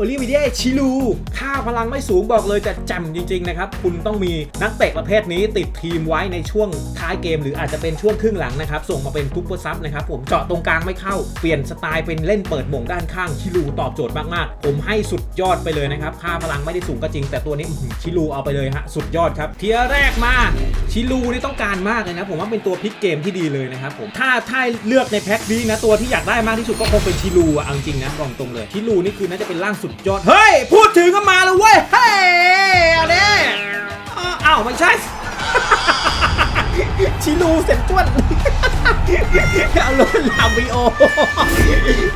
โอลิวิเดียชิลู ค่าพลังไม่สูงบอกเลยจะจำจริง ๆ นะครับ คุณต้องมีนักเตะประเภทนี้ติดทีมไว้ในช่วงท้ายเกม หรืออาจจะเป็นช่วงครึ่งหลังนะครับ ส่งมาเป็นทุกเปอร์ซับนะครับ ผมเจาะตรงกลางไม่เข้า เปลี่ยนสไตล์เป็นเล่นเปิดหม่งด้านข้างชิลูตอบโจทย์มากๆ ผมให้สุดยอดไปเลยนะครับ ค่าพลังไม่ได้สูงก็จริง แต่ตัวนี้ชิลูเอาไปเลยฮะสุดยอดครับ เทียร์แรกมาชิลูนี่ต้องการมากเลยนะผมว่าเป็นตัวพลิกเกมที่ดีเลยนะครับผมถ้าถ้าเลือกในแพ็คนี้นะตัวที่อยากได้มากที่สุดก็คงเป็นชิลูอะเอาจริงนะบอกตรงเลยชิลูนี่คือน่าจะเป็นร่างสุดยอด เฮ้ย พูดถึงก็มาแล้วเว้ย เฮ้ยอันนี้อ้าวอ้าวไม่ใช่ ชิลูเซนต้วนเอาลนลาบิโอ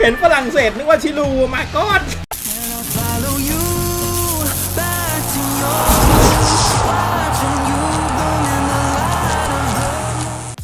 เห็นฝรั่งเศสนึกว่าชิลูมาก้อน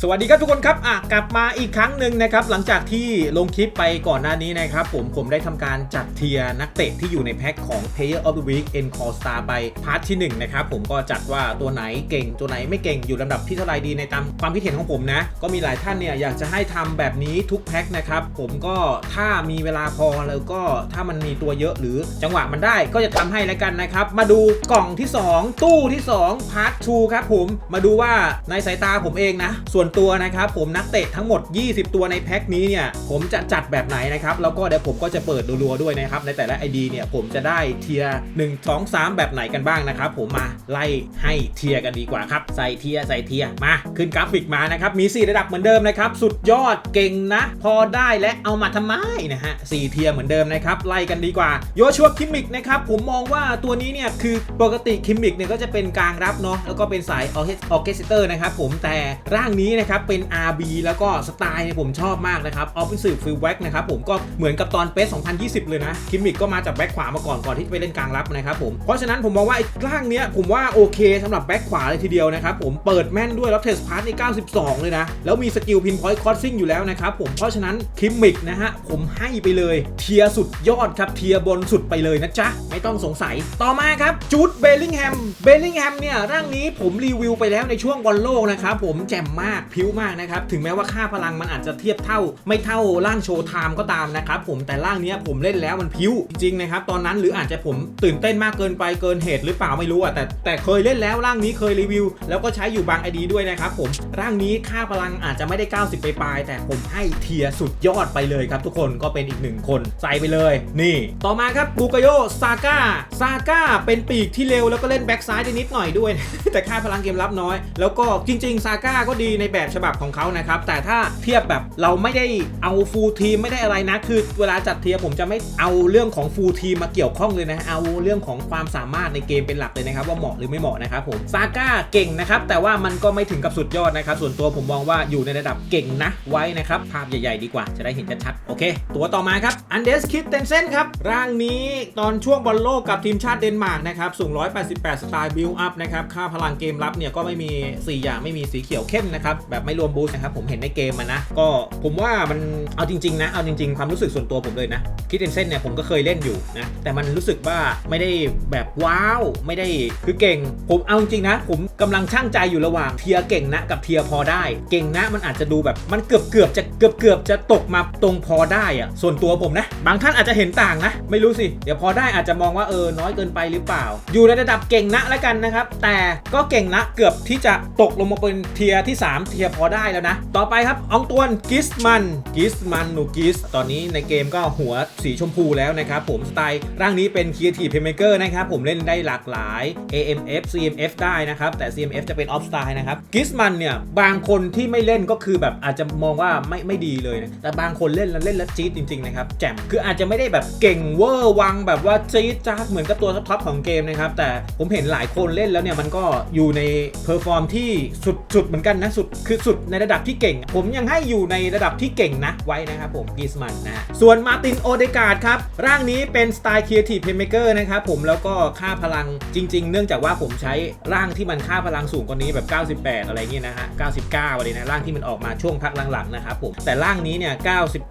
สวัสดีครับทุกคนครับอะกลับมาอีกครั้งหนึ่งนะครับ หลังจากที่ลงคลิปไปก่อนหน้านี้นะครับ ผมผมได้ทำการจัดเทียร์นักเตะที่อยู่ในแพ็คของ Player of the Week N Call Star ไปพาร์ทที่ 1 นะครับ ผมก็จัดว่าตัวไหนเก่งตัวไหนไม่เก่งอยู่ลำดับที่เท่าไหรดีในตามความคิดเห็นของผมนะ ก็มีหลายท่านเนี่ยอยากจะให้ทำแบบนี้ทุกแพ็คนะครับ ผมก็ถ้ามีเวลาพอแล้วก็ถ้ามันมีตัวเยอะหรือจังหวะมันได้ก็จะทำให้แล้วกันนะครับ มาดูกล่องที่ 2 ตู้ที่2พาร์ท2ครับผมมาดูว่าในสายตาผมเองนะส่วนตัวนะครับผมนักเตะทั้งหมด 20 ตัวในแพ็คนี้เนี่ยผมจะจัดแบบไหนนะครับแล้วก็เดี๋ยวผมก็จะเปิดรัวๆด้วยนะครับในแต่ละ ID เนี่ยผมจะได้เทียร์1 2 3 แบบไหนกันบ้างนะครับผมมาไล่ให้เทียร์กันดีกว่าครับใส่เทียร์ใส่เทียร์มาขึ้นกราฟิกมานะครับมี 4 ระดับเหมือนเดิมนะครับสุดยอดเก่งนะ พอได้และเอามาทำไมนะฮะ4เทียร์เหมือนเดิมนะครับไล่กันดีกว่าโยชัวคิมมิกนะครับผมมองว่าตัวนี้เนี่ยคือปกติคิมมิกเนี่ยก็จะเป็นกลางรับเนาะแล้วก็เป็นสายออเคสเตอร์นะครับผมแต่ร่างนี้นะครับเป็น RB แล้วก็สไตล์เนี่ยผมชอบมากนะครับ Offensive Full Back นะครับผมก็เหมือนกับตอนเปส2020 เลยนะ คิมมิกก็มาจากแบ็คขวามาก่อนก่อนที่จะไปเล่นกลางรับนะครับผมเพราะฉะนั้นผมมองว่าไอ้ร่างเนี้ยผมว่าโอเคสำหรับแบ็คขวาเลยทีเดียวนะครับผมเปิดแม่นด้วยแล้วเทสพาร์ทนี่92 เลยนะ แล้วมีสกิลพินพอยต์คอร์ซิ่งอยู่แล้วนะครับผมเพราะฉะนั้นคิมมิกนะฮะผมให้ไปเลย เทียสุดยอดครับเทียบนสุดไปเลยนะจ๊ะไม่ต้องสงสัยต่อมาครับจูดเบลลิงแฮมเบลลิงแฮมเนี่ยร่างนี้ผมรีวิวไปแล้วในช่วงบอลโลกนะครับผมแจ่มมากพิ้วมากนะครับ ถึงแม้ว่าค่าพลังมันอาจจะเทียบเท่า ไม่เท่าร่างโชว์ไทม์ก็ตามนะครับผมแต่ร่างนี้ผมเล่นแล้วมันพิ้วจริงนะครับตอนนั้นหรืออาจจะผมตื่นเต้นมากเกินไปเกินเหตุหรือเปล่าไม่รู้อะแต่แต่เคยเล่นแล้วร่างนี้เคยรีวิว แล้วก็ใช้อยู่บางไอดีด้วยนะครับผมร่างนี้ค่าพลังอาจจะไม่ได้ 90 ไปปลายแต่ผมให้เทียสุดยอดไปเลยครับ ทุกคนก็เป็นอีกหนึ่งคนใส่ไปเลย นี่ ต่อมาครับบูกโยซาก้าซาก้าเป็นปีกที่เร็วแล้วก็เล่นแบ็กซ้ายได้นิดหน่อยด้วย แต่ค่าพลังเกมรับน้อย แล้วก็จริงๆซาก้าก็ดีในแแบบฉบับของเขานะครับ แต่ถ้าเทียบแบบเราไม่ได้เอาฟูลทีมไม่ได้อะไรนะ คือเวลาจัดเทียร์ผมจะไม่เอาเรื่องของฟูลทีมมาเกี่ยวข้องเลยนะ เอาเรื่องของความสามารถในเกมเป็นหลักเลยนะครับ ว่าเหมาะหรือไม่เหมาะนะครับผมซาก้าเก่งนะครับ แต่ว่ามันก็ไม่ถึงกับสุดยอดนะครับ ส่วนตัวผมมองว่าอยู่ในระดับเก่งนะไว้นะครับภาพใหญ่ ๆ ดีกว่าจะได้เห็นชัดๆโอเค ตัวต่อมาครับอันเดสคิดเตนเซนครับร่างนี้ตอนช่วงบอลโลกกับทีมชาติเดนมาร์กนะครับสูง 188 สไตล์บิลอัพนะครับค่าพลังเกมรับเนี่ยก็ไม่มี 4 อย่างไม่มีสีเขียวเข้มนะครับแบบไม่รวมบูสต์นะครับผมเห็นในเกมมานะ ก็ผมว่ามันเอาจริง ๆ นะ เอาจริง ๆ ความรู้สึกส่วนตัวผมเลยนะคิดเตนเซนเนี่ยผมก็เคยเล่นอยู่นะแต่มันรู้สึกว่าไม่ได้แบบว้าวไม่ได้คือเก่ง ผมเอาจริงๆนะ ผมกำลังช่างใจอยู่ระหว่างเทียเก่งนะกับเทียพอได้ เก่งนะมันอาจจะดูแบบมันเกือบเกือบจะเกือบเกือบจะตกมาตรงพอได้อะส่วนตัวผมนะ บางท่านอาจจะเห็นต่างนะ ไม่รู้สิ เดี๋ยวพอได้อาจจะมองว่าเออน้อยเกินไปหรือเปล่า อยู่ในระดับเก่งนะแล้วกันนะครับ แต่ก็เก่งนะเกือบที่จะตกลงมาเป็นเทียที่3เทียร์พอได้แล้วนะ ต่อไปครับอองตวนกิสมันกิสมันหนูกิสตอนนี้ในเกมก็หัวสีชมพูแล้วนะครับผมสไตล์ร่างนี้เป็น Creative Playmaker นะครับผมเล่นได้หลากหลาย AMF CMF ได้นะครับ แต่ CMF จะเป็น Off Style นะครับกิสมันเนี่ย บางคนที่ไม่เล่นก็คือแบบอาจจะมองว่าไม่ไม่ดีเลยนะแต่บางคนเล่นแล้วเล่นแล้วจี๊ดจริงๆนะครับแจ่มคืออาจจะไม่ได้แบบเก่งเวอร์วังแบบว่าจี๊ดจ้าดเหมือนกับตัวท็อปของเกมนะครับแต่ผมเห็นหลายคนเล่นแล้วเนี่ยมันก็อยู่ในเพอร์ฟอร์มที่สุดสุดเหมือนกันนะสุดคือสุดในระดับที่เก่ง ผมยังให้อยู่ในระดับที่เก่งนะไว้นะครับผมกิสมันนะส่วนมาตินโอเดกาดครับร่างนี้เป็นสไตล์ Creative Playmaker นะครับผมแล้วก็ค่าพลังจริง ๆ เนื่องจากว่าผมใช้ร่างที่มันค่าพลังสูงกว่านี้แบบ 98 อะไรเงี้ยนะฮะ 99อะไรนะร่างที่มันออกมาช่วงพักหลังๆนะครับผมแต่ร่างนี้เนี่ย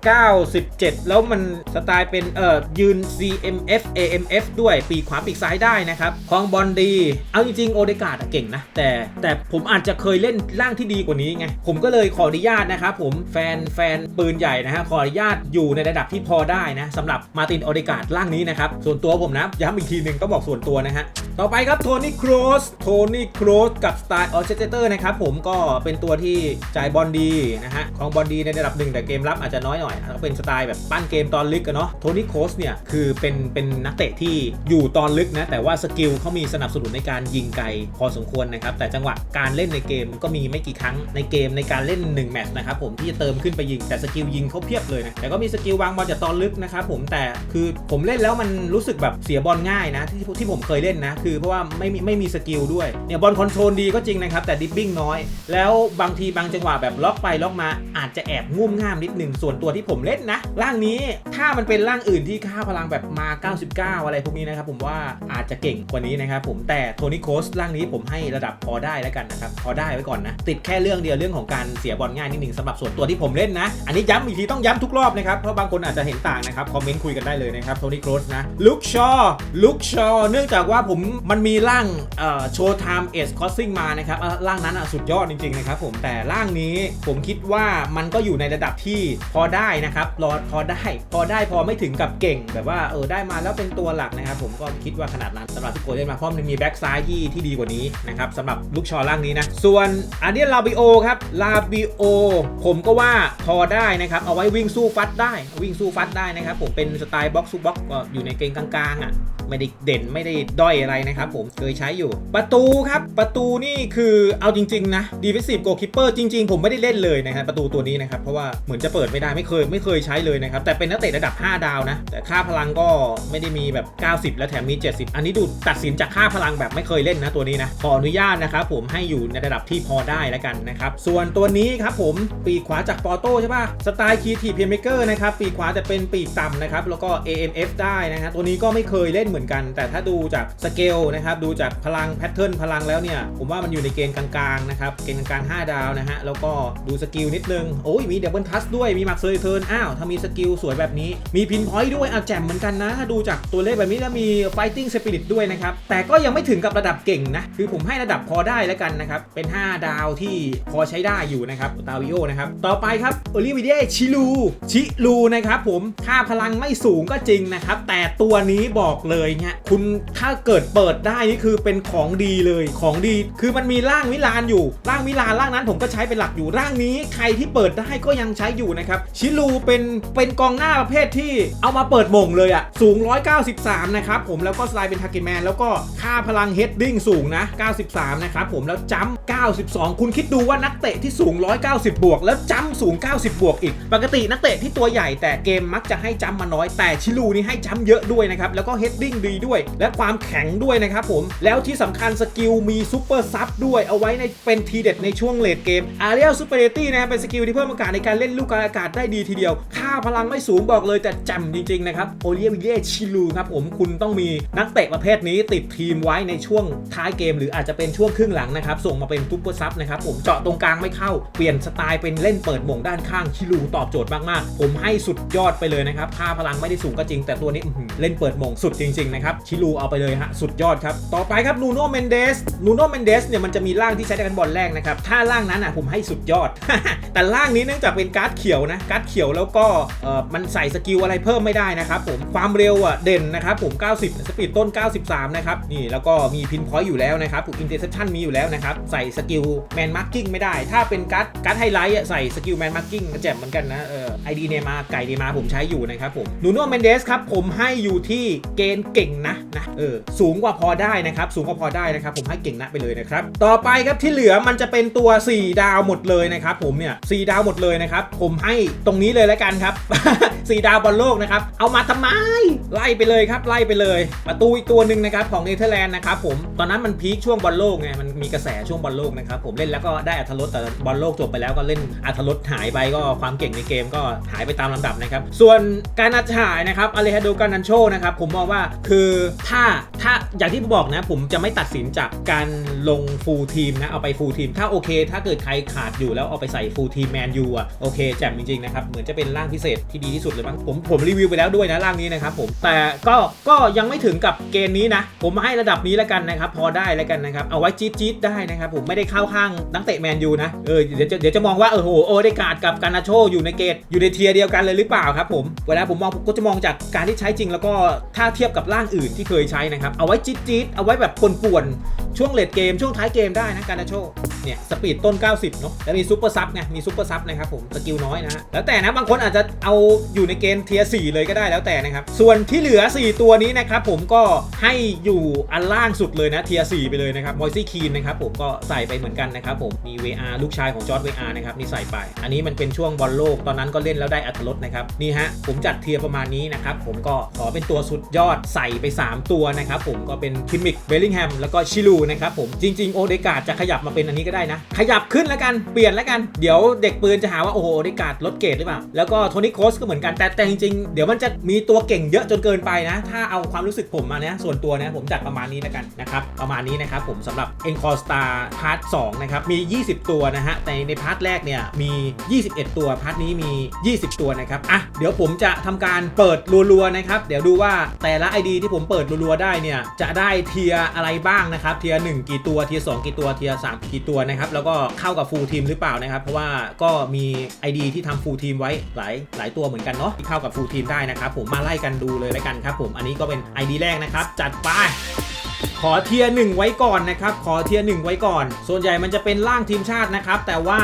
99 17 แล้วมันสไตล์เป็นเอ่อยืน CMF AMF ด้วยปีกขวาปีกซ้ายได้นะครับคลองบอลดี เอาจริงๆโอเดกาดเก่งนะแต่แต่ผมอาจจะเคยเล่นร่างที่ดีกว่านี้ไงผมก็เลยขออนุญาตนะครับผมแฟนแฟนปืนใหญ่นะฮะขออนุญาตอยู่ในระดับที่พอได้นะสำหรับมาตินออเดกาดร่างนี้นะครับส่วนตัวผมนะย้ำอีกทีหนึ่งก็บอกส่วนตัวนะฮะต่อไปครับโทนี่ครอสโทนี่ครอสกับสไตล์ออเจเตอร์นะครับผมก็เป็นตัวที่จ่ายบอลดีนะฮะของบอลดีในระดับหนึ่งแต่เกมรับอาจจะน้อยหน่อยก็เป็นสไตล์แบบปั้นเกมตอนลึกอะเนาะโทนี่ครอสเนี่ยคือเป็นเป็นนักเตะที่อยู่ตอนลึกนะแต่ว่าสกิลเขามีสนับสนุนในการยิงไกลพอสมควรนะครับแต่จังหวะการเล่นในเกมก็มีไม่กี่ครั้งในเกมในการเล่น 1 แมตช์นะครับผมที่จะเติมขึ้นไปยิงแต่สกิลยิงเขาเพียบเลยนะแต่ก็มีสกิลวางบอลจากตอนลึกนะครับผมแต่คือผมเล่นแล้วมันรู้สึกแบบเสียบอลง่ายนะที่ที่ผมเคยเล่นนะคือเพราะว่าไม่มีไม่มีสกิลด้วยเนี่ยบอลคอนโทรลดีก็จริงนะครับแต่ดิฟบิ้งน้อย แล้วบางทีบางจังหวะแบบล็อกไปล็อกมาอาจจะแอบงุ่มง่ามนิดหนึ่งส่วนตัวที่ผมเล่นนะร่างนี้ถ้ามันเป็นร่างอื่นที่ค่าพลังแบบมา 99 อะไรพวกนี้นะครับผมว่าอาจจะเก่งกว่านี้นะครับผมแต่โทนี่โคสร่างนี้ผมให้ระดับพอได้แล้วกันนะครับพอได้ไว้ก่อนนะติดแค่เรื่องเดียวเรื่องของการเสียบอลง่ายนิดหนึ่งสำหรับส่วนตัวที่ผมเล่นนะ อันนี้ย้ำอีกทีต้องย้ำทุกรอบนะครับ เพราะบางคนอาจจะเห็นต่างนะครับ คอมเมนต์คุยกันได้เลยนะครับโทนี่โคสนะลุคชอลุคชอเนื่องจากว่าผมมันมีร่างโชว์ไทม์เอสคอสซิ่งมานะครับร่างนั้นสุดยอดจริงๆนะครับผมแต่ร่างนี้ผมคิดว่ามันก็อยู่ในระดับที่พอได้นะครับรอพอได้ พอได้พอไม่ถึงกับเก่ง แบบว่าเออได้มาแล้วเป็นตัวหลักนะครับผมก็คิดว่าขนาดนั้นสำหรับที่โกเล่นมาเพราะมันมีแบ็กซ้ายที่ที่ดีกว่านี้นะครับสำหรับลูกชอร่างนี้นะส่วนอันนี้ลาบิโอครับลาบิโอผมก็ว่าพอได้นะครับ เอาไว้วิ่งสู้ฟัดได้ วิ่งสู้ฟัดได้นะครับ ผมเป็นสไตล์บ็อกซ์สู้บ็อกอยู่ในเกณฑ์กลางๆอะไม่ได้เด่นไม่ได้ด้อยอะไรนะครับผมเคยใช้อยู่ ประตูครับ ประตูนี่คือเอาจริง ๆ นะ Defensive Goalkeeper จริง ๆ ผมไม่ได้เล่นเลยนะครับประตูตัวนี้นะครับ เพราะว่าเหมือนจะเปิดไม่ได้ไม่เคยไม่เคยใช้เลยนะครับ แต่เป็นนักเตะระดับ 5 ดาวนะ แต่ค่าพลังก็ไม่ได้มีแบบ 90 และแถมมี 70 อันนี้ดูตัดสินจากค่าพลังแบบไม่เคยเล่นนะตัวนี้นะขออนุญาตนะครับผมให้อยู่ในระดับที่พอได้แล้วกันนะครับ ส่วนตัวนี้ครับผมปีกขวาจากปอโต้ใช่ป่ะ สไตล์คีทีเพียเมเกอร์นะครับ ปีกขวาจะเป็นปีกต่ำนะครับ แล้วก็ AMF ได้นะฮะ ตัวนี้ก็ไม่เคยเล่นเหมือนกัน แต่ถ้าดูจากสเกลนะครับ ดูจากพลังแพทเทิร์นพลังแล้วเนี่ย ผมว่ามันอยู่ในเกณฑ์กลางๆนะครับ เกณฑ์กลางๆ5ดาวนะฮะ แล้วก็ดูสกิลนิดนึง โอ้ย มีเดบเบิลทัสด้วย มีมักเซอร์เทิร์น อ้าว ถ้ามีสกิลสวยแบบนี้ มีพินพอยต์ด้วยอะแจ่มเหมือนกันนะ ถ้าดูจากตัวเลขแบบนี้แล้วมี fighting spirit ด้วยนะครับ แต่ก็ยังไม่ถึงกับระดับเก่งนะ คือผมให้ระดับพอได้แล้วกันนะครับ เป็น 5 ดาวที่พอใช้ได้อยู่นะครับตาวิโอนะครับ ต่อไปครับโอลิวิเดชิลูชิลูนะครับผมค่าพลังไม่สูงก็จริงนะครับ แต่ตัวนี้บอกเลยเนี่ยคุณถ้าเกิดเปิดได้นี่คือเป็นของดีเลยของดี คือมันมีร่างวิลานอยู่ ร่างวิลานร่างนั้นผมก็ใช้เป็นหลักอยู่ร่างนี้ใครที่เปิดได้ก็ยังใช้อยู่นะครับชิลูเป็นเป็นกองหน้าประเภทที่เอามาเปิดมงเลยอะสูง 193 นะครับผมแล้วก็สไลด์เป็นทาร์เก็ตแมนแล้วก็ค่าพลังเฮดดิ้งสูงนะ 93 นะครับผมแล้วจัมป์92 คุณคิดดูว่านักเตะที่สูง 190 บวก แล้วจัมป์สูง 90 บวกอีก ปกตินักเตะที่ตัวใหญ่แต่เกมมักจะให้จัมป์มาน้อย แต่ชิลูนี่ให้จัมป์เยอะด้วยนะครับ แล้วก็เฮดดิ้งดีด้วย และความแข็งด้วยนะครับผม แล้วที่สำคัญสกิลมีซูเปอร์ซับด้วย เอาไว้ในเป็นทีเด็ดในช่วงเลดเกมอารี l ซูเปอร์เ t y นะครับเป็นสกิลที่เพิ่มโอกาสในการเล่นลูกกลางอากาศได้ดีทีเดียว ค่าพลังไม่สูงบอกเลยแต่จ่มจริงๆนะครับโอเลียวิเยชิลูครับผมคุณต้องมีนักเตะประเภทนี้ติดทีมไว้ในช่วงท้ายเกม หรืออาจจะเป็นช่วงครึ่งหลังนะครับส่งมาเป็นซูเปอร์ซับนะครับผมเจาะตรงกลางไม่เข้า เปลี่ยนสไตล์เป็นเล่นเปิดหม่งด้านข้างชิลูตอบโจทย์มากๆ ผมให้สุดยอดไปเลยนะครับค่าพลังไม่ได้สูงก็จริง แต่ตัวนี้เล่นเปิดหม่งสุดจริง ๆ นะครับ ชิลูเอาไปเลยฮะสุดยอดครับ ต่อไปครับนูโนเมนเดสนูโนเมนเดสเนี่ยมันจะมีร่างที่ใช้ในการบอลแรกนะครับถ้าร่างนั้นอะผมให้สุดยอด แต่ร่างนี้เนื่องจากเป็นการ์ดเขียวนะการ์ดเขียวแล้วก็เอ่อมันใส่สกิลอะไรเพิ่มไม่ได้นะครับผมความเร็วอะเด่นนะครับผม 90 สปีดต้น 93 นะครับนี่แล้วก็มีพินพอยต์อยู่แล้วนะครับอินเตอร์เซชันมีอยู่แล้วนะครับใส่สกิลแมนมาร์กิ้งไม่ได้ ถ้าเป็นการ์ดการ์ดไฮไลท์ใส่สกิลแมนมาร์กิ้งก็แจ่มเหมือนกันนะเออไอดีเนมาไก่เนมาผมใช้อยู่นะครับผมนูโนเมนเดสครับผมให้อยู่ที่เกณฑ์เก่งนะนะเออสูงกว่าพอได้นะครับสูงกว่าพอได้นะครับผมให้เก่งนะไปเลยนะครับต่อไปครับที่เหลือมันจะเป็นตัว 4 ดาวหมดเลยนะครับผมเนี่ยสดาวหมดเลยนะครับผมให้ตรงนี้เลยแล้วกันครับ 4 ดาวบอลโลกนะครับเอามาทำไมไล่ไปเลยครับไล่ไปเลย ประตูอีกตัวหนึ่งนะครับของเนเธอร์แลนด์นะครับผมตอนนั้นมันพีคช่วงบอลโลกไงมันมีกระแสช่วงบอลโลกนะครับผมเล่นแล้วก็ได้อัธรสแต่บอลโลกจบไปแล้วก็เล่นอัธรสหายไปก็ความเก่งในเกมก็หายไปตามลำดับนะครับ ส่วนการนัดฉายนะครับอเลฮาโดการนันโชนะครับผมมองว่าคือถ้าถ้าอย่างที่ผมบอกนะ ผมจะไม่ตัดสินจากการลงฟูลทีมนะ เอาไปฟูลทีม ถ้าโอเค ถ้าเกิดใครขาดอยู่แล้วเอาไปใส่ฟูลทีมแมนยูอะโอเคแจ่มจริงๆนะครับ เหมือนจะเป็นร่างพิเศษที่ดีที่สุดเลยมั้งผมผมรีวิวไปแล้วด้วยนะร่างนี้นะครับผมแต่ก็ก็ยังไม่ถึงกับเกณฑ์นี้นะ ผมให้ระดับนี้แล้วกันนะครับ พอได้แล้วกันนะครับเอาไว้จี๊ดจี๊ดได้นะครับผมไม่ได้เข้าข้างนักเตะแมมนยูนะ เออเดี๋ยวจะเดี๋ยวจะมองว่าเออโหโอเดกาดกับการนาโชอยู่ในเกตอยู่ในเทียเดียวกันเลยหรือเปล่าครับผมเวลาผมมองผมก็จะมองจากการที่ใช้จริง แล้วก็ถ้าเทียบกับร่างอื่นที่เคยใช้นะครับเอาไว้จี๊ดๆเอาไว้แบบป่วนๆช่วงเลดเกมช่วงท้ายเกมได้นะการนาโชเนี่ยสปีดต้น 90 เนาะแล้วมีซูเปอร์ซับไงมีซูเปอร์ซับนะครับผมสกิลน้อยนะฮะแล้วแต่นะบางคนอาจจะเอาอยู่ในเกณฑ์เทียร์4เลยก็ได้แล้วแต่นะครับส่วนที่เหลือ 4 ตัวนี้นะครับผมก็ให้อยู่อันล่างสุดเลยนะเทียร์4ไปเลยนะครับมอยซี่คีนนะครับผมก็ใส่ไปเหมือนกันนะครับผมมี VR ลูกชายของจอร์ด VR นะครับนี่ใส่ไป อันนี้มันเป็นช่วงบอลโลกตอนนั้นก็เล่นแล้วได้อัตลดนะครับนี่ฮะผมจัดเทียร์ประมาณนี้นะครับผมก็ขอเป็นตัวสุดยอดใส่ไป 3 ตัวนะครับผมก็เป็นคิมมิกเบลลิงแฮมแล้วก็ชิลูนะครับผมจริง ๆ โอเดกาดจะขยับมาเป็นอันนี้ก็ได้นะ ขยับขึ้นแล้วกันเปลี่ยนแล้วกันเดี๋ยวเด็กปืนจะหาว่าโอ้โหโอเดกาดลดเกรดหรือเปล่าแล้วก็โทนี่โคสก็เหมือนกันแต่แต่จริงๆเดี๋ยวมันจะมีตัวเก่งเยอะจนเกินไปนะ ถ้าเอาความรู้สึกผมมาเนี่ยส่วนตัวนะผมจัดประมาณนี้แล้วกันนะครับประมาณนี้นะครับผมสำหรับ e n c o r Star พาร์ท2นะครับมี20 ตัวนะฮะแต่ในพาร์ทแรกเนี่ยมี 21 ตัวพาร์ทนี้มี 20 ตัวนะครับอะเดี๋ยวผมจะทำการเปิดรัวๆนะครับเดี๋ยวดูว่าแต่ละ ID ที่ผมเปิดรัวๆได้เนี่ยจะได้เทียอะไรบ้างนะครับเทียร์1กี่ตัวเทียร์2กี่ตัวเทียร์3กี่ตัวนะครับแล้วก็เข้ากับฟูลทีมหรือเปล่านะครับ เพราะว่าก็มี ID ที่ทำฟูลทีมไว้หลายหลายตัวเหมือนกันเนาะที่เข้ากับฟูลทีมได้นะครับผมมาไล่กันดูเลยแล้วกันครับผมอันนี้ก็เป็น ID แรกนะครับจัดไป ขอเทียร์หนึ่งไว้ก่อนนะครับ ขอเทียร์หนึ่งไว้ก่อน ส่วนใหญ่มันจะเป็นร่างทีมชาตินะครับ แต่ว่า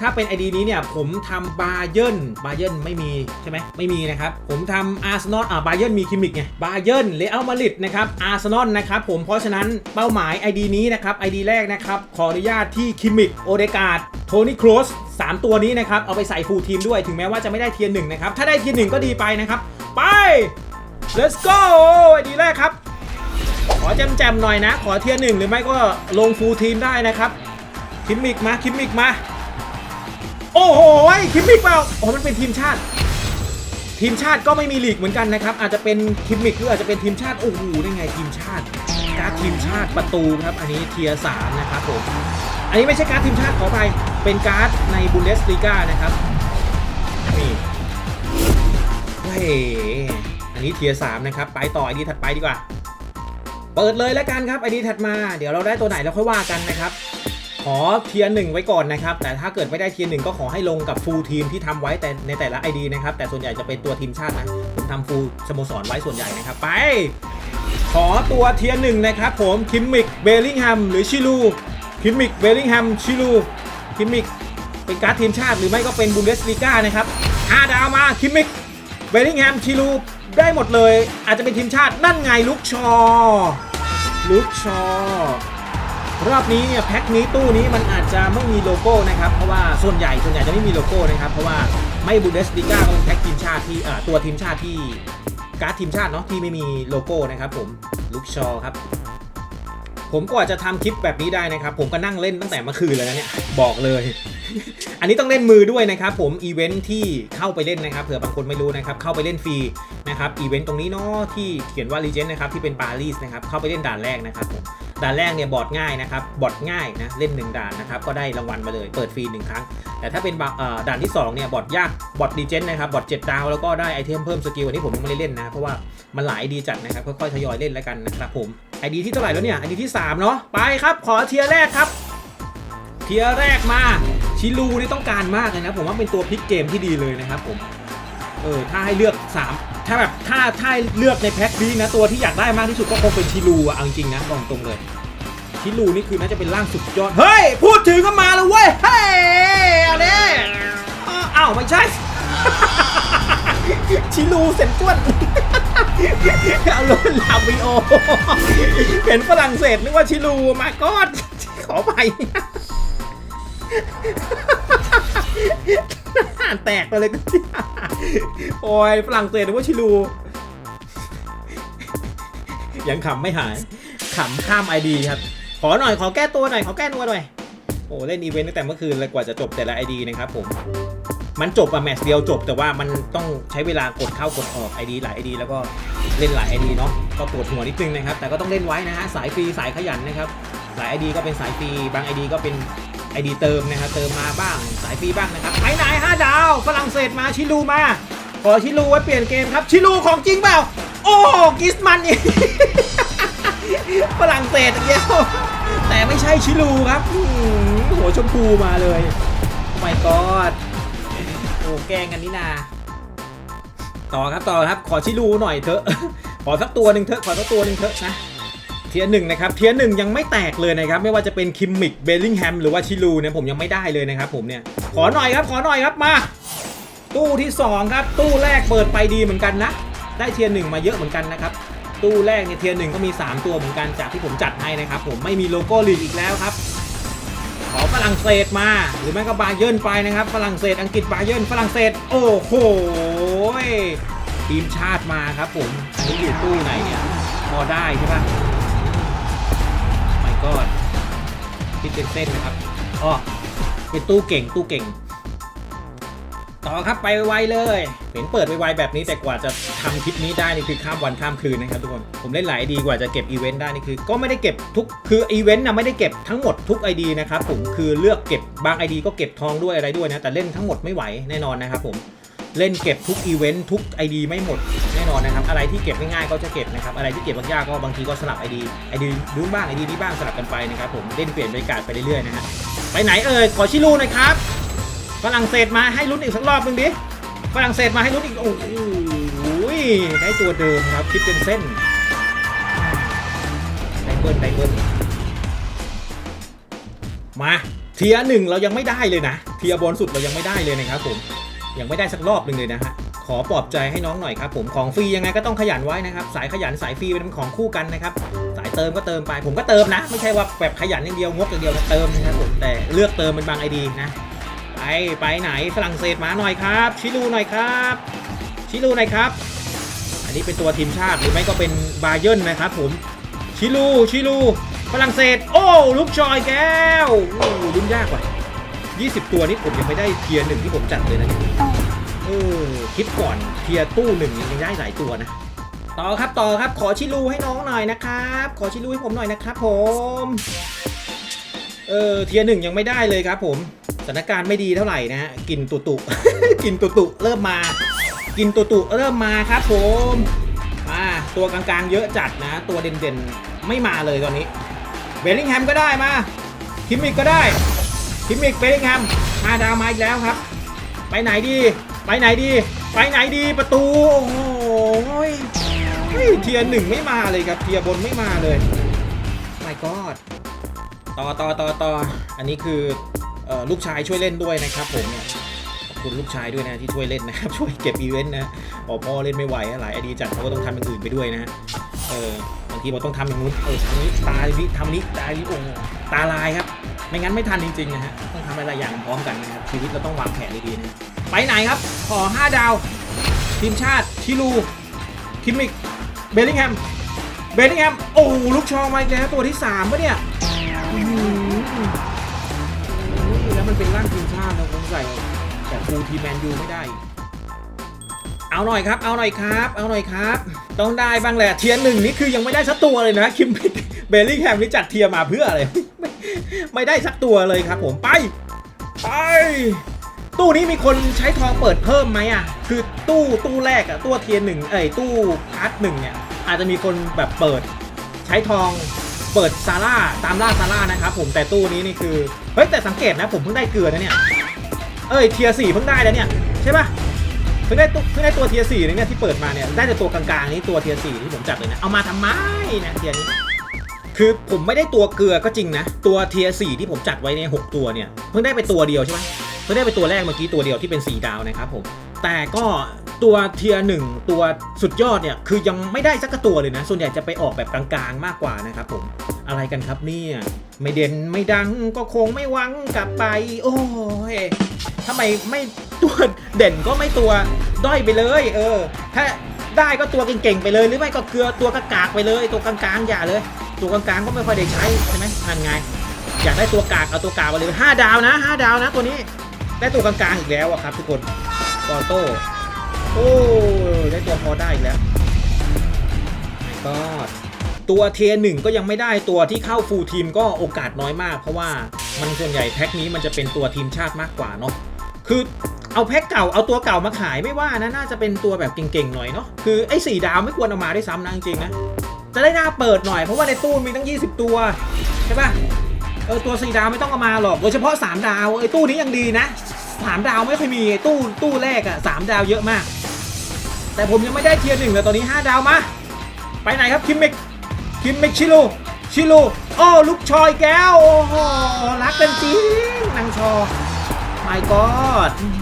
ถ้าเป็น ID นี้เนี่ยผมทำบาเยิร์นบาเยิร์นไม่มีใช่ไหมไม่มีนะครับ ผมทำอาร์เซนอลอ่าบาเยิร์นมีคิมิกไงบาเยิร์นเลอัลมาริดนะครับอาร์เซนอลนะครับผมเพราะฉะนั้นเป้าหมาย ID นี้นะครับ ID แรกนะครับขออนุญาตที่คิมิกโอเดกาดโทนี่ครสสามตัวนี้นะครับเอาไปใส่ฟูลทีมด้วยถึงแม้ว่าจะไม่ได้เทียร์หนึ่งนะครับถ้าได้เทียร์หนึ่งก็ดีไปนะครับไป let's go ID แรกครับ ขอแจมๆหน่อยนะ ขอเทียร์หนึ่งหรือไม่ก็ลงฟูลทีมได้นะครับ คิมมิกมา คิมมิกมา โอ้โหคิมมิกเปล่าอ๋อมันเป็นทีมชาติ ทีมชาติก็ไม่มีลีกเหมือนกันนะครับ อาจจะเป็นคิมมิกหรืออาจจะเป็นทีมชาติ โอ้โหได้ไงทีมชาติ การ์ดทีมชาติประตูครับ อันนี้เทียร์สามนะครับผม อันนี้ไม่ใช่การ์ดทีมชาติขอไป เป็นการ์ดในบุนเดสลีกานะครับนี่เว้ยอันนี้เทียร์สามนะครับ ไปต่ออันนี้ถัดไปดีกว่า เปิดเลยแล้วกันครับไอดีถัดมาเดี๋ยวเราได้ตัวไหนเราค่อยว่ากันนะครับขอเทียร์หนึ่งไว้ก่อนนะครับ แต่ถ้าเกิดไม่ได้เทียร์หนึ่งก็ขอให้ลงกับฟูลทีมที่ทำไว้แต่ในแต่ละ ID นะครับ แต่ส่วนใหญ่จะเป็นตัวทีมชาตินะ ผมทำฟูลสโมสรไว้ส่วนใหญ่นะครับ ไป ขอตัวเทียร์หนึ่งนะครับผมคิมมิกเบลลิงแฮมหรือชิลูคิมมิกเบลลิงแฮมชิลูคิมมิกเป็นการ์ดทีมชาติหรือไม่ก็เป็นบุนเดสลีกานะครับห้าดาวมาคิมมิกเบลลิงแฮมชิลู ได้หมดเลย อาจจะเป็นทีมชาตินั่นไงลุกชอ ลุกชอ รอบนี้เนี่ยแพ็คนี้ตู้นี้มันอาจจะไม่มีโลโก้นะครับ เพราะว่าส่วนใหญ่ส่วนใหญ่จะไม่มีโลโก้นะครับ เพราะว่าไม่บูเดสติก้าก็เป็นแพ็คทีมชาติที่ตัวทีมชาติที่การ์ดทีมชาติเนาะที่ไม่มีโลโก้นะครับผมลุกชอครับ ผมกว่าจะทำคลิปแบบนี้ได้นะครับ ผมก็นั่งเล่นตั้งแต่เมื่อคืนแล้วนะเนี่ยบอกเลย อันนี้ต้องเล่นมือด้วยนะครับผมอีเวนท์ที่เข้าไปเล่นนะครับเผื่อบางคนไม่รู้นะครับเข้าไปเล่นฟรีนะครับอีเวนท์ตรงนี้เนาะที่เขียนว่ารีเจนนะครับที่เป็นปารีสนะครับเข้าไปเล่นด่านแรกนะครับ ด่านแรกเนี่ยบอดง่ายนะครับบอดง่ายนะเล่น 1 ด่านนะครับก็ได้รางวัลมาเลยเปิดฟรี1ครั้ง แต่ถ้าเป็นด่านที่2เนี่ยบอดยากบอร์ด Legend นะครับบอร์ด7ดาวแล้วก็ได้ไอเทมเพิ่มสกิลอันนี้ผมยังไม่ได้เล่นนะเพราะว่ามันหลายดีจัดนะครับค่อยๆทยอยเล่นแล้วกันนะครับผมไอดีที่เท่าไหร่แล้วเนี่ยไอดีที่สามเนาะไปครับขอเทียร์แรกครับ เทียร์แรกมาชิลูนี่ต้องการมากเลยนะผมว่าเป็นตัวพลิกเกมที่ดีเลยนะครับผม เออถ้าให้เลือก 3 ถ้าแบบถ้าถ้าให้เลือกในแพ็คนี้นะตัวที่อยากได้มากที่สุดก็คงเป็นชิลูอะเอาจริงนะบอกตรงเลยชิลูนี่คือน่าจะเป็นร่างสุดยอด เฮ้ย พูดถึงก็มาแล้วเว้ย เฮ้ยเอาเด้อ้าวไม่ใช่ ชิลูเซนต้วนเอาลนลาวิโอ เห็นฝรั่งเศสนึกว่าชิลูมาก็อดขอไป หน้าแตกไปเลยก็โอ้ยฝรั่งเศสนึกว่าชิลู ยังขำไม่หายขำข้ามไอดีครับ ขอหน่อยขอแก้ตัวหน่อยขอแก้ตัวหน่อย โอ้เล่นอีเวนต์ตั้งแต่เมื่อคืนเลยกว่าจะจบแต่ละไอดีนะครับผม มันจบอะแมตช์เดียวจบแต่ว่ามันต้องใช้เวลากดเข้ากดออกไอดีหลายไอดีแล้วก็เล่นหลายไอดีเนาะก็ปวดหัวนิดนึงนะครับ แต่ก็ต้องเล่นไว้นะฮะสายฟรีสายขยันนะครับหลายไอดีก็เป็นสายฟรีบางไอดีก็เป็น ไอดีเติมนะครับเติมมาบ้างสายฟรีบ้างนะครับไหนไหนห้าดาวฝรั่งเศสมาชิลูมาขอชิลูไว้เปลี่ยนเกมครับชิลูของจริงเปล่า โอ้กิสมันอีกฝรั่งเศสอีกแล้วแต่ไม่ใช่ชิลูครับหัวชมพูมาเลยไม่กอดโอ้แกงกันนี่นา ต่อครับต่อครับ ขอชิลูหน่อยเถอะ ขอสักตัวหนึ่งเถอะขอสักตัวหนึ่งเถอะนะ เทียร์หนึ่งนะครับเทียร์หนึ่งยังไม่แตกเลยนะครับไม่ว่าจะเป็นคิมมิกเบลลิงแฮมหรือว่าชิลูเนี่ยผมยังไม่ได้เลยนะครับผมเนี่ยขอหน่อยครับขอหน่อยครับมา ตู้ที่สองครับ ตู้แรกเปิดไปดีเหมือนกันนะ ได้เทียร์หนึ่งมาเยอะเหมือนกันนะครับตู้แรกเนี่ยเทียร์หนึ่งก็มี 3 ตัวเหมือนกันจากที่ผมจัดให้นะครับผมไม่มีโลโก้ลีกอีกแล้วครับขอฝรั่งเศสมาหรือไม่ก็บาเยิร์นไปนะครับฝรั่งเศสอังกฤษบาเยิร์นฝรั่งเศสโอ้โหทีมชาติมาครับผมอันนี้อยู่ตู้ไหนเนี่ยพอได้ใช่ปะ ก็คิดเป็นเส้นนะครับอ๋อเป็นตู้เก่งตู้เก่ง ต่อครับไปไวเลย เห็นเปิดไวๆแบบนี้แต่กว่าจะทำคลิปนี้ได้นี่คือข้ามวันข้ามคืนนะครับทุกคน ผมเล่นหลายดีกว่าจะเก็บอีเวนต์ได้นี่คือ ก็ไม่ได้เก็บทุกคืออีเวนต์นะไม่ได้เก็บทั้งหมดทุก ID นะครับผมคือเลือกเก็บบาง ID ก็เก็บทองด้วยอะไรด้วยนะแต่เล่นทั้งหมดไม่ไหวแน่นอนนะครับผม เล่นเก็บทุกอีเวนต์ทุก ID ไม่หมดแน่นอนนะครับ อะไรที่เก็บง่ายๆก็จะเก็บนะครับ อะไรที่เก็บยากๆก็บางทีก็สลับ ID ID นู้นบ้าง ID นี้บ้างสลับกันไปนะครับผมเล่นเปลี่ยนบรรยากาศไปเรื่อยๆนะฮะไปไหนเอ่ยขอชิลูหน่อยครับฝรั่งเศสมาให้ลุ้นอีกสักรอบหนึงดิฝรั่งเศสมาให้ลุ้นอีกโอ้โหได้ตัวเดิมครับคิดเป็นเส้นไดเบิลไดเบิลมาเทียหนึ่งเรายังไม่ได้เลยนะ เทียร์บนสุดเรายังไม่ได้เลยนะครับผม ยังไม่ได้สักรอบหนึ่งเลยนะฮะขอปลอบใจให้น้องหน่อยครับผมของฟรียังไงก็ต้องขยันไว้นะครับ สายขยันสายฟรีเป็นของคู่กันนะครับ สายเติมก็เติมไป ผมก็เติมนะ ไม่ใช่ว่าแบบขยันอย่างเดียวงกอย่างเดียวนะเติมนะครับผมแต่เลือกเติมเป็นบางไอดีนะไปไปไหนฝรั่งเศสมาหน่อยครับชิลูหน่อยครับชิลูหน่อยครับ อันนี้เป็นตัวทีมชาติหรือไม่ก็เป็นบาเยิร์นนะครับผมชิลูชิลูฝรั่งเศส โอ้ลูกชอยแก้วลุ้นยากว่ะ 20 ตัวนี้ผมยังไม่ได้เทียร์หนึ่งที่ผมจัดเลยนะเนี่ยเออคิดก่อนเทียร์ตู้หนึ่งยังได้หลายตัวนะ ต่อครับต่อครับขอชิลูให้น้องหน่อยนะครับ ขอชิลูให้ผมหน่อยนะครับผมเออเทียร์หนึ่งยังไม่ได้เลยครับผมสถานการณ์ไม่ดีเท่าไหร่นะฮะกินตุตุกินตุตุเริ่มมา กินตุตุเริ่มมาครับผมมาตัวกลางๆ เยอะจัดนะ ตัวเด่นๆ ไม่มาเลยตอนนี้เบลลิงแฮมก็ได้มาคิมมิกก็ได้ คิมมิกเบลลิงแฮมมาดาวมาอีกแล้วครับ ไปไหนดี ไปไหนดี ไปไหนดีประตู โอ้โหเฮ้ยเทียร์หนึ่งไม่มาเลยครับ เทียร์บนไม่มาเลยไม่กอดต่อต่อต่อต่ออันนี้คืออลูกชายช่วยเล่นด้วยนะครับผมเนี่ยขอบคุณลูกชายด้วยนะที่ช่วยเล่นนะครับช่วยเก็บอีเวนต์นะบอกพ่อเล่นไม่ไหวอะหลายไอดีจัดเขาก็ต้องทำอย่างอื่นไปด้วยนะฮะเออบางทีเราต้องทำอย่างนู้นเออทำนี้ตานี้ทำนี้ตานี้โอ้โหตาลายครับ ไม่งั้นไม่ทันจริงๆนะฮะต้องทำหลายๆอย่างพร้อมกันนะครับชีวิตเราต้องวางแผนดีๆนะไปไหนครับ ขอ 5 ดาว ทีมชาติชิลูคิมมิกเบลลิงแฮมเบลลิงแฮมโอ้ลูกชองมาอีกแล้วตัวที่3ปะเนี่ยแล้วมันเป็นร่างทีมชาติเราคงใส่แต่ฟูลทีแมนยูไม่ได้ เอาหน่อยครับ เอาหน่อยครับ เอาหน่อยครับ ต้องได้บ้างแหละเทียร์หนึ่งนี่คือยังไม่ได้สักตัวเลยนะ คิมเบลลิงแฮมนี่จัดเทียร์มาเพื่ออะไรไม่ ไม่ได้สักตัวเลยครับผมไป ไป ตู้นี้มีคนใช้ทองเปิดเพิ่มไหมอะ คือตู้ตู้แรกอะตู้เทียร์หนึ่งเอ้ยตู้พาร์ทหนึ่งเนี่ยอาจจะมีคนแบบเปิด ใช้ทองเปิดซาร่าตามล่าซาร่านะครับผมแต่ตู้นี้นี่คือเฮ้ยแต่สังเกตนะผมเพิ่งได้เกลือนะเนี่ยเอ้ยเทียสี่เพิ่งได้แล้วเนี่ยใช่ปะเพิ่งได้ตัวเพิ่งได้ตัวเทียสี่เนี่ยที่เปิดมาเนี่ยได้แต่ตัวกลางๆนี้ตัวเทียสี่ที่ผมจัดเลยนะเอามาทำไมนะเทียนี้ คือผมไม่ได้ตัวเกลือก็จริงนะ ตัวเทียสี่ที่ผมจัดไว้ในหกตัวเนี่ย เพิ่งได้ไปตัวเดียวใช่ไหมเพิ่งได้ไปตัวแรกเมื่อกี้ตัวเดียวที่เป็นสี่ดาวนะครับผม แต่ก็ตัวเทียหนึ่งตัวสุดยอดเนี่ย คือยังไม่ได้สักตัวเลยนะ ส่วนใหญ่จะไปออกแบบกลางๆมากกว่านะครับผม อะไรกันครับเนี่ย ไม่เด่นไม่ดังก็คงไม่หวังกลับไป โอ้ยทำไมไม่ตัวเด่นก็ไม่ตัวด้อยไปเลย เออ ถ้าได้ก็ตัวเก่งๆไปเลย หรือไม่ก็เกลือตัวกากๆไปเลย ตัวกลางๆอย่าเลย ตัวกลางๆก็ไม่ค่อยได้ใช้ใช่ไหมนั่นไง อยากได้ตัวกากเอาตัวกากมาเลยห้าดาวนะห้าดาวนะตัวนี้ ได้ตัวกลางๆอีกแล้วอะครับ ทุกคนกอโต้โอ้ได้ตัวพอได้อีกแล้วไม่ก็ตัวเทหนึ่งก็ยังไม่ได้ตัวที่เข้าฟูลทีมก็โอกาสน้อยมาก เพราะว่ามันส่วนใหญ่แพ็คนี้มันจะเป็นตัวทีมชาติมากกว่าเนาะคือเอาแพ็คเก่าเอาตัวเก่ามาขายไม่ว่านะน่าจะเป็นตัวแบบเก่งๆหน่อยเนาะคือไอ้สี่ดาวไม่ควรเอามาได้ซ้ำนะจริงๆนะ จะได้หน้าเปิดหน่อยเพราะว่าในตู้มีตั้ง 20 ตัวใช่ปะเออตัวสี่ดาวไม่ต้องเอามาหรอกโดยเฉพาะสามดาวไอ้ตู้นี้ยังดีนะสามดาวไม่ค่อยมีตู้ตู้แรกอะสามดาวเยอะมาก แต่ผมยังไม่ได้เทียร์หนึ่งเลยตอนนี้ห้าดาวมาไปไหนครับคิมเมกคิมเมกชิลูชิลูโอ้ลูกชอยแก้วโอ้โหรักกันจริงนางชอ my god อื้อหือ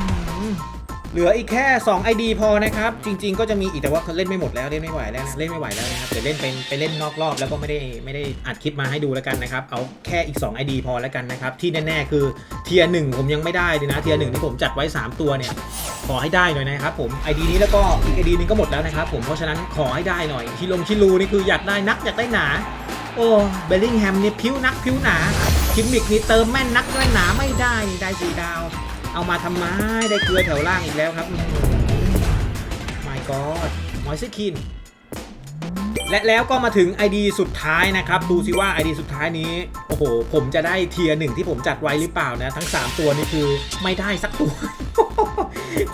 เหลืออีกแค่ 2 ID พอนะครับ จริง ๆ ก็จะมีอีกแต่ว่าเล่นไม่หมดแล้วเล่นไม่ไหวแล้วนะเล่นไม่ไหวแล้วนะครับเดี๋ยวเล่นเป็นไปเล่นนอกรอบแล้วก็ไม่ได้ไม่ได้อัดคลิปมาให้ดูแล้วกันนะครับ เอาแค่อีก 2 ID พอแล้วกันนะครับที่แน่ๆคือเทียร์หนึ่งผมยังไม่ได้เลยนะเทียร์หนึ่งที่ผมจัดไว้ 3 ตัวเนี่ยขอให้ได้หน่อยนะครับผม ID นี้แล้วก็อีก ID นึงก็หมดแล้วนะครับผมเพราะฉะนั้นขอให้ได้หน่อยชิลงชิลูนี่คืออยากได้นักอยากได้หนาโอ้เบลลิงแฮมนี่พิ้วนักพิ้วหนาคิมมิกนี่เติมแม่นนักแม่นหนาไม่ได้ได้สีดาว เอามาทำไมได้เกลือแถวล่างอีกแล้วครับไม่กอดมอยซ์คินและแล้วก็มาถึง ID สุดท้ายนะครับ ดูสิว่า ID สุดท้ายนี้ โอ้โห ผมจะได้เทียร์หนึ่งที่ผมจัดไว้หรือเปล่านะ ทั้ง 3 ตัวนี่คือไม่ได้สักตัว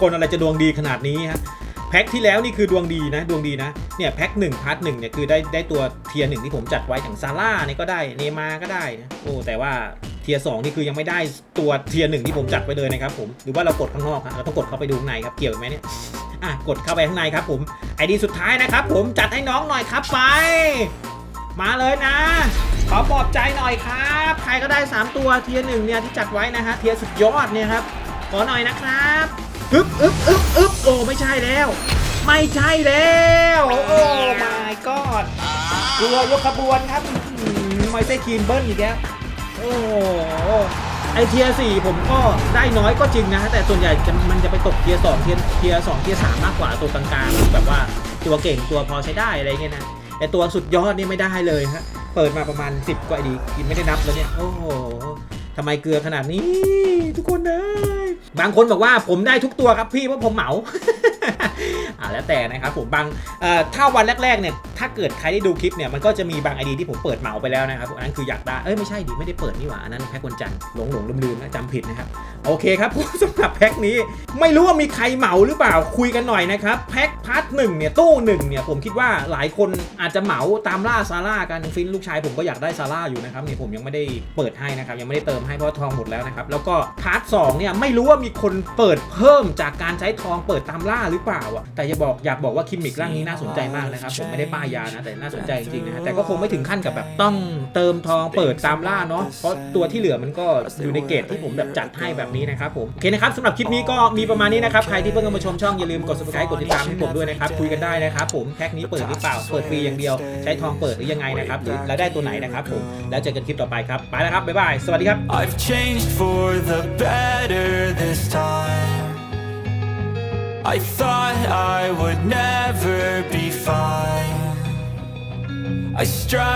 คนอะไรจะดวงดีขนาดนี้ฮะ พ็คที่แล้วนี่คือดวงดีนะดวงดีนะเนี่ยแพ็คหนึ่งพาร์ทหนึ่งเนี่ยคือได้ได้ตัวเทียร์หนึ่งที่ผมจัดไว้อย่างซาร่าเนี่ยก็ได้เนมาก็ได้นะโอ้แต่ว่าเทียร์สองนี่คือยังไม่ได้ตัวเทียร์หนึ่งที่ผมจัดไว้เลยนะครับผมหรือว่าเรากดข้างนอกครับเราต้องกดเข้าไปดูข้างในครับเกี่ยวไหมเนี่ยอะกดเข้าไปข้างในครับผมไอดีสุดท้ายนะครับผมจัดให้น้องหน่อยครับไป มาเลยนะ ขอปลอบใจหน่อยครับ ใครก็ได้ 3 ตัวเทียร์หนึ่งเนี่ยที่จัดไว้นะฮะเทียร์สุดยอดเนี่ยครับขอหน่อยนะครับอึ๊บอึ๊บอึ๊บอึ๊บ โอ้ไม่ใช่แล้ว ไม่ใช่แล้ว โอ้ my god เรือยกขบวนครับไม่ใช่คีนเบิ้ลอีกแล้วโอ้ไอเทียสี่ผมก็ได้น้อยก็จริงนะ แต่ส่วนใหญ่จะมันจะไปตกเทียสองเทียเทียสองเทียสามมากกว่าตัวกลางๆแบบว่าตัวเก่งตัวพอใช้ได้อะไรเงี้ยนะแต่ตัวสุดยอดนี่ไม่ได้เลยฮะ เปิดมาประมาณ 10 กว่าดีกินไม่ได้นับแล้วเนี่ย โอ้โห ทำไมเกลือขนาดนี้ ทุกคนเลยบางคนบอกว่าผมได้ทุกตัวครับพี่เพราะผมเหมา อ่าแล้วแต่นะครับผมบางเอ่อถ้าวันแรกๆเนี่ยถ้าเกิดใครได้ดูคลิปเนี่ยมันก็จะมีบางไอดีที่ผมเปิดเหมาไปแล้วนะครับอันนั้นคืออยากได้เอ้ยไม่ใช่ดิไม่ได้เปิดนี่หว่าอันนั้นแพ็กวันจันทร์หลงหลงลืมลืมๆนะจำผิดนะครับโอเคครับผมสำหรับแพ็กนี้ไม่รู้ว่ามีใครเหมาหรือเปล่าคุยกันหน่อยนะครับแพ็กพาร์ทหนึ่งเนี่ยตู้หนึ่งเนี่ยผมคิดว่าหลายคนอาจจะเหมาตามล่าซาร่ากันฟินลูกชายผมก็อยากได้ซาร่าอยู่นะครับเนี่ยผมยังไม่ได้เปิดให้นะครับยังไม่ได้เติมให้เพราะทองหมดแล้วนะครับแล้วก็พาร์ทสองเนี่ยไม่รู้ว่ามีคนเปิดเพิ่มจากการใช้ทองเปิดตามล่าหรือเปล่าอะแต่จะบอกอยากบอกว่าคิมมิกร่างนี้น่าสนใจมากนะครับผมไม่ได้ป้ายยานะแต่น่าสนใจจริงๆนะฮะแต่ก็คงไม่ถึงขั้นกับแบบต้องเติมทองเปิดตามล่าเนาะเพราะตัวที่เหลือมันก็อยู่ในเกรดที่ผมแบบจัดให้แบบนี้นะครับผมโอเคนะครับสำหรับคลิปนี้ก็มีประมาณนี้นะครับใครที่เพิ่งเข้ามาชมช่องอย่าลืมกด subscribe กดติดตามให้ผมด้วยนะครับคุยกันได้นะครับผมแพ็คนี้เปิดหรือเปล่าเปิดฟรีอย่างเดียว ใช้ทองเปิดหรือยังไงนะครับหรือแล้วได้ตัวไหนนะครับผมแล้วเจอกันคลิปต่อไปครับไปแล้วครับบ๊ายบายสวัสดีครับ I've changed for the better this time. I thought I would never be fine. I strive.